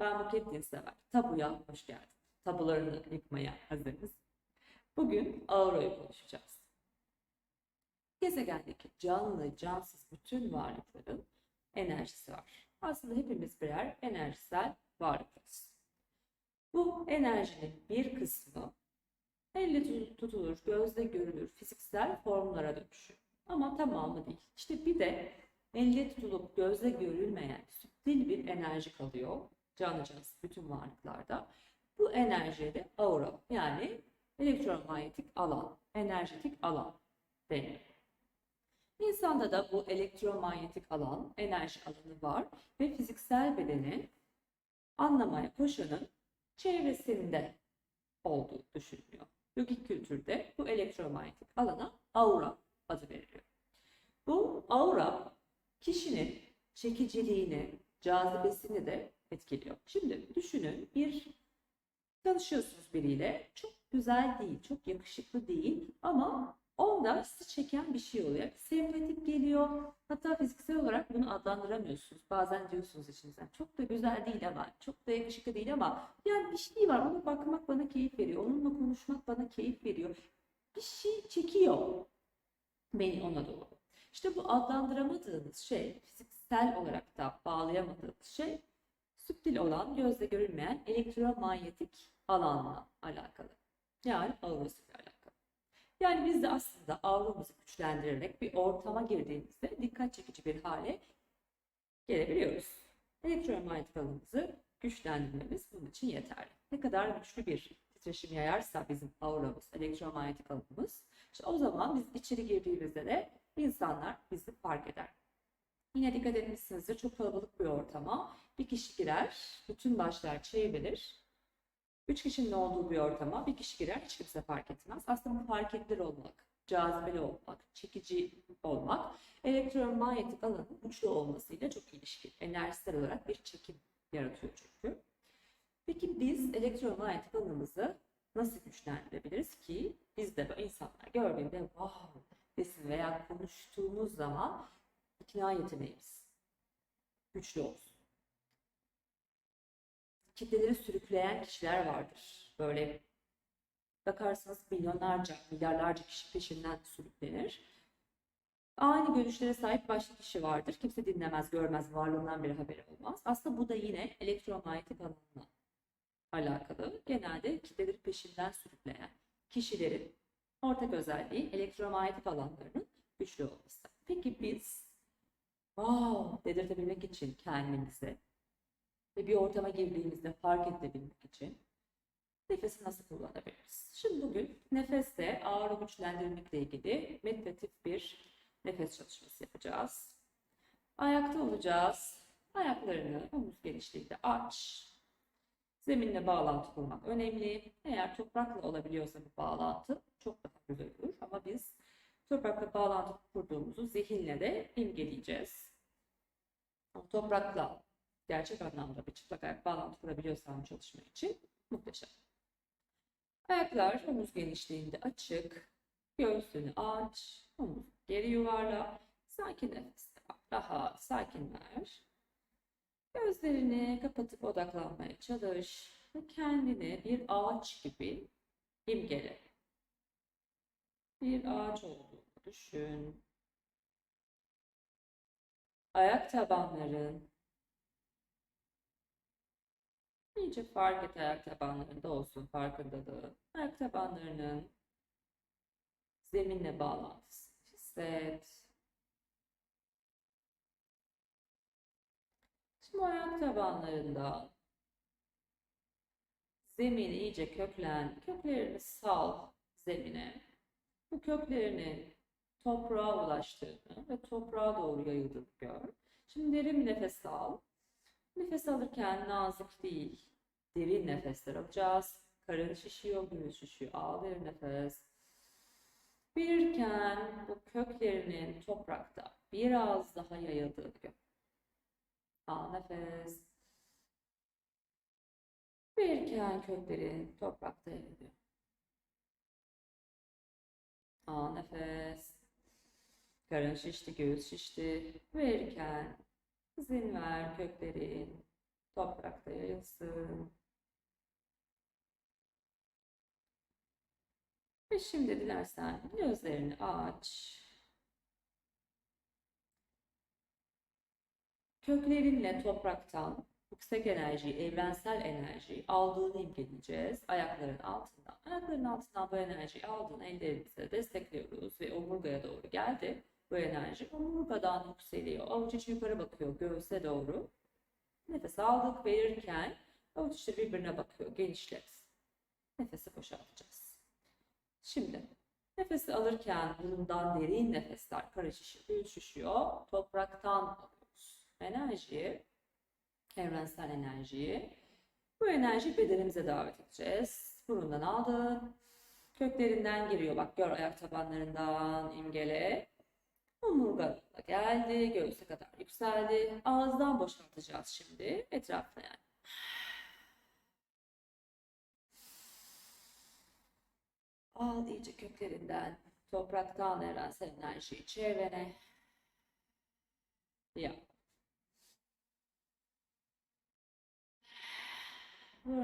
Ben Buket Dinsever. Tabuya hoş geldin. Tabularını yıkmaya hazırız. Bugün aurayı konuşacağız. Gezegendeki canlı, cansız bütün varlıkların enerjisi var. Aslında hepimiz birer enerjisel varlıklarız. Bu enerjinin bir kısmı elle tutulur, gözle görülür, fiziksel formlara dönüşür. Ama tamamı değil. İşte bir de elle tutulup gözle görülmeyen süptil bir enerji kalıyor canlı cansız bütün varlıklarda. Bu enerjiye de aura yani elektromanyetik alan, enerjetik alan deniyor. İnsanda da bu elektromanyetik alan, enerji alanı var ve fiziksel bedeni anlamaya koşanın çevresinde olduğu düşünülüyor. Logik kültürde bu elektromanyetik alana aura adı veriliyor. Bu aura kişinin çekiciliğini, cazibesini de etkiliyor. Şimdi düşünün bir tanışıyorsunuz biriyle çok güzel değil, çok yakışıklı değil ama onda sizi çeken bir şey oluyor. Sempatik geliyor. Hatta fiziksel olarak bunu adlandıramıyorsunuz. Bazen diyorsunuz içinizden çok da güzel değil ama çok da yakışıklı değil ama yani bir şey var ona bakmak bana keyif veriyor. Onunla konuşmak bana keyif veriyor. Bir şey çekiyor beni ona doğru. İşte bu adlandıramadığınız şey, fiziksel olarak da bağlayamadığınız şey süptil olan, gözle görülmeyen elektromanyetik alanla alakalı. Yani aurasıyla alakalı. Yani biz de aslında auramızı güçlendirerek bir ortama girdiğimizde dikkat çekici bir hale gelebiliyoruz. Elektromanyetik alanımızı güçlendirmemiz bunun için yeterli. Ne kadar güçlü bir titreşim yayarsa bizim auramız, elektromanyetik alanımız, işte o zaman biz içeri girdiğimizde de insanlar bizi fark eder. Yine dikkat etmişsinizdir çok kalabalık bir ortama bir kişi girer, bütün başlar çevrilir. Üç kişinin olduğu bir ortama bir kişi girer, hiç kimse fark etmez. Aslında bu fark edilir olmak, cazibeli olmak, çekici olmak, elektromanyetik alanın güçlü olmasıyla çok ilişkili. Enerjisel olarak bir çekim yaratıyor çünkü. Peki biz elektromanyetik alanımızı nasıl güçlendirebiliriz ki biz de böyle insanlar gördüğünde wow desin veya konuştuğumuz zaman ikna yeteneğimiz güçlü olsun. Kitleleri sürükleyen kişiler vardır. Böyle bakarsanız milyonlarca, milyarlarca kişi peşinden sürüklenir. Aynı görüşlere sahip başka kişi vardır. Kimse dinlemez, görmez, varlığından bir haberi olmaz. Aslında bu da yine elektromanyetik alanla alakalı. Genelde kitleleri peşinden sürükleyen kişilerin ortak özelliği elektromanyetik alanlarının güçlü olması. Peki biz wow dedirtebilmek için kendimize ve bir ortama girdiğimizde fark edebilmek için nefesi nasıl kullanabiliriz? Şimdi bugün nefeste ağrı güçlendirmekle ilgili meditatif bir nefes çalışması yapacağız. Ayakta olacağız. Ayaklarını omuz genişliğinde aç. Zeminle bağlantı kurmak önemli. Eğer toprakla olabiliyorsa bu bağlantı çok daha güzel olur. Ama biz toprakla bağlantı kurduğumuzu zihinle de imgeleyeceğiz. Toprakla gerçek anlamda bir çıplak ayak bağlantı kurabiliyorsam çalışma için muhteşem. Ayaklar omuz genişliğinde açık. Göğsünü aç. Omuz geri yuvarla. Sakin nefes Rahat, sakin ver. Gözlerini kapatıp odaklanmaya çalış kendini bir ağaç gibi imgele. Bir ağaç olduğunu düşün. Ayak tabanların iyice fark et ayak tabanlarında olsun farkındalığı. Ayak tabanlarının zeminle bağlantısı hisset. Şimdi ayak tabanlarında zemini iyice köklen, köklerini sal zemine. Bu köklerinin toprağa ulaştığını ve toprağa doğru yayıldığını gör. Şimdi derin bir nefes al. Nefes alırken nazik değil, derin nefesler alacağız. Karın şişiyor, göğüs şişiyor. Al bir nefes. Verirken bu köklerinin toprakta biraz daha yayıldığını gör. Al nefes. Verirken köklerin toprakta yayılıyor. Al nefes. Karın şişti, göğüs şişti. Verirken izin ver köklerin toprakta yayılsın. Ve şimdi dilersen gözlerini aç. Köklerinle topraktan yüksek enerjiyi, evrensel enerjiyi aldığını imgeleyeceğiz. Ayakların altından. Ayakların altından bu enerjiyi aldığını ellerimizle destekliyoruz ve omurgaya doğru geldi. Bu enerji omurgadan yükseliyor. Avuç içi yukarı bakıyor göğüse doğru. Nefes aldık verirken avuç içi birbirine bakıyor. Genişlet. Nefesi boşaltacağız. Şimdi nefesi alırken burundan derin nefesler büyük şişiyor. Topraktan alıyoruz. Enerjiyi, evrensel enerjiyi. Bu enerjiyi bedenimize davet edeceğiz. Burundan aldın. Köklerinden giriyor. Bak gör ayak tabanlarından imgele. Omurga geldi. Göğüse kadar yükseldi. Ağızdan boşaltacağız şimdi. Etrafına yani. Al iyice köklerinden. Topraktan evrensel enerjiyi çevrene.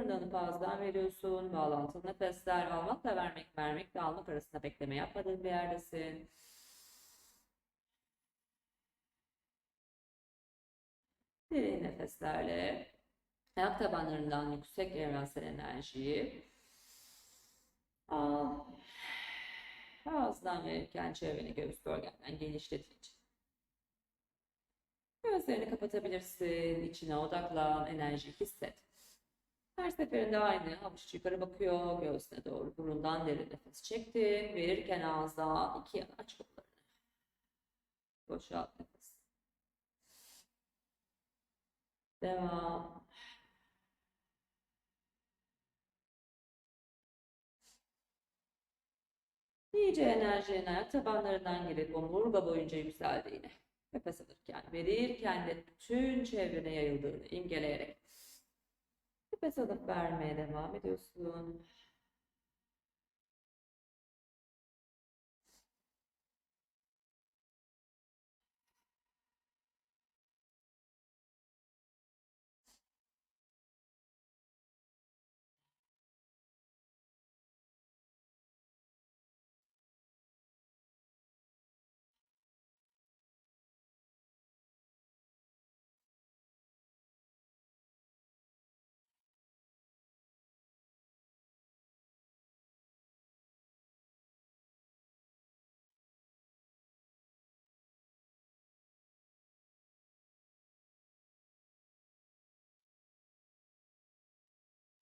Buradan ağızdan veriyorsun. Bağlantılı nefesler almakla vermek, vermekle almak arasında bekleme yapmadığın bir yerdesin. Derin nefeslerle ayak tabanlarından yüksek evrensel enerjiyi al. Ağızdan verirken çevreni göğüs bölgenden genişletici. Gözlerini kapatabilirsin. içine odaklan. Enerjiyi hisset. Her seferinde aynı. Avuç yukarı bakıyor. Göğsüne doğru burundan derin nefes çekti. Verirken ağızdan iki aç kollarını. Boşalt nefes. Devam. İyice enerjinin ayak tabanlarından girip omurga boyunca yükseldiğini, nefes alırken, verirken de bütün çevrene yayıldığını imgeleyerek nefes alıp vermeye devam ediyorsun.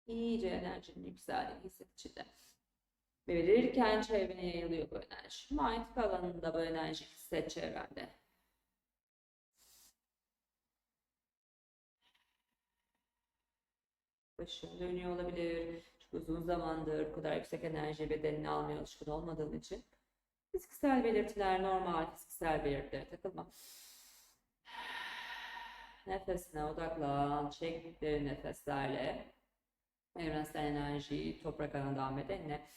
İyice enerjinin yükseldiğini hisset içinde. Verirken çevrene yayılıyor bu enerji. Manyetik alanında bu enerji hisset çevrende. Başın dönüyor olabilir. Çok uzun zamandır bu kadar yüksek enerji bedenini almaya alışkın olmadığın için. Fiziksel belirtiler normal, fiziksel belirtilere takılma. Nefesine odaklan, çektikleri nefeslerle evrensel enerjiyi toprak alanından bedenine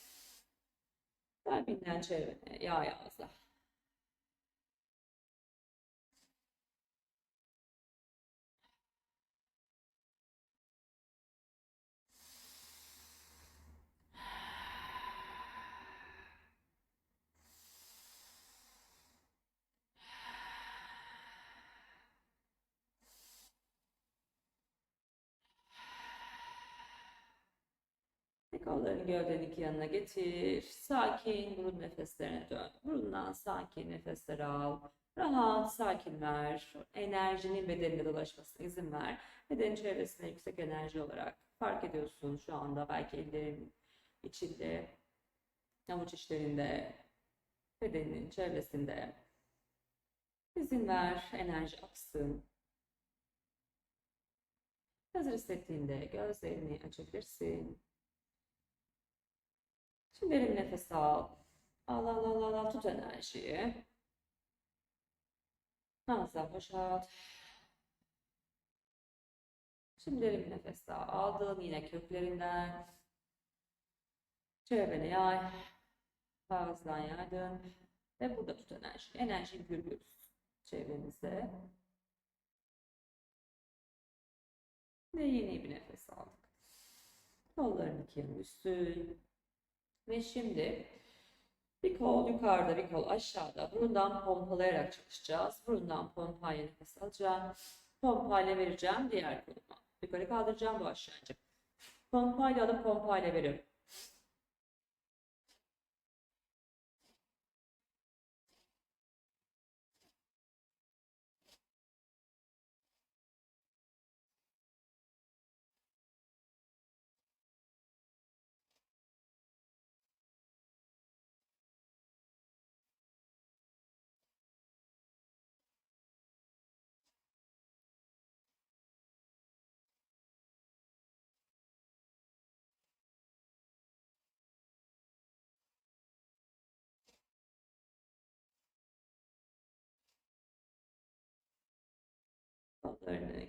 kalbinden çevrene yağ yağızla. Kollarını gövdenin iki yanına getir. Sakin burun nefeslerine dön. Burundan sakin nefesler al. Rahat, sakin ver. Enerjinin bedenine dolaşmasına izin ver. Beden çevresine yüksek enerji olarak fark ediyorsun şu anda. Belki ellerin içinde, avuç içlerinde, bedenin çevresinde. İzin ver, enerji aksın. Hazır hissettiğinde gözlerini açabilirsin. Şimdi derin nefes al. Al al al al, al. tut enerjiyi. Ağızdan boşalt. Şimdi derin nefes daha aldın yine köklerinden. Çevrene yay. Ağızdan yaydın. Ve burada tut enerji. Enerjiyi görüyoruz çevremizde. Ve yeni bir nefes aldık. Kolların iki yanı üstü. Ve şimdi bir kol yukarıda, bir kol aşağıda. Burundan pompalayarak çalışacağız. Burundan pompayla nefes alacağım. Pompayla vereceğim diğer koluma. Yukarı kaldıracağım, bu aşağı. Pompayla alıp pompayla veriyorum.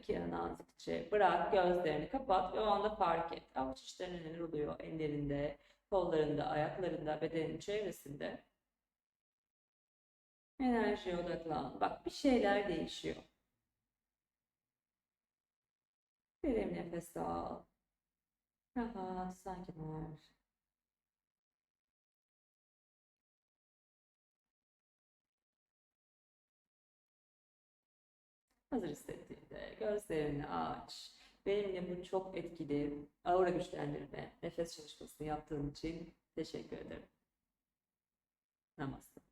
Yana nazikçe bırak, gözlerini kapat ve o anda fark et. Avuç içlerinde neler oluyor? Ellerinde, kollarında, ayaklarında, bedenin çevresinde. Enerjiye odaklan. Bak bir şeyler değişiyor. Derin nefes al. Rahat, sakin ol. Hazır hissettiğinde gözlerini aç. Benimle bu çok etkili aura güçlendirme, nefes çalışmasını yaptığın için teşekkür ederim. Namaste.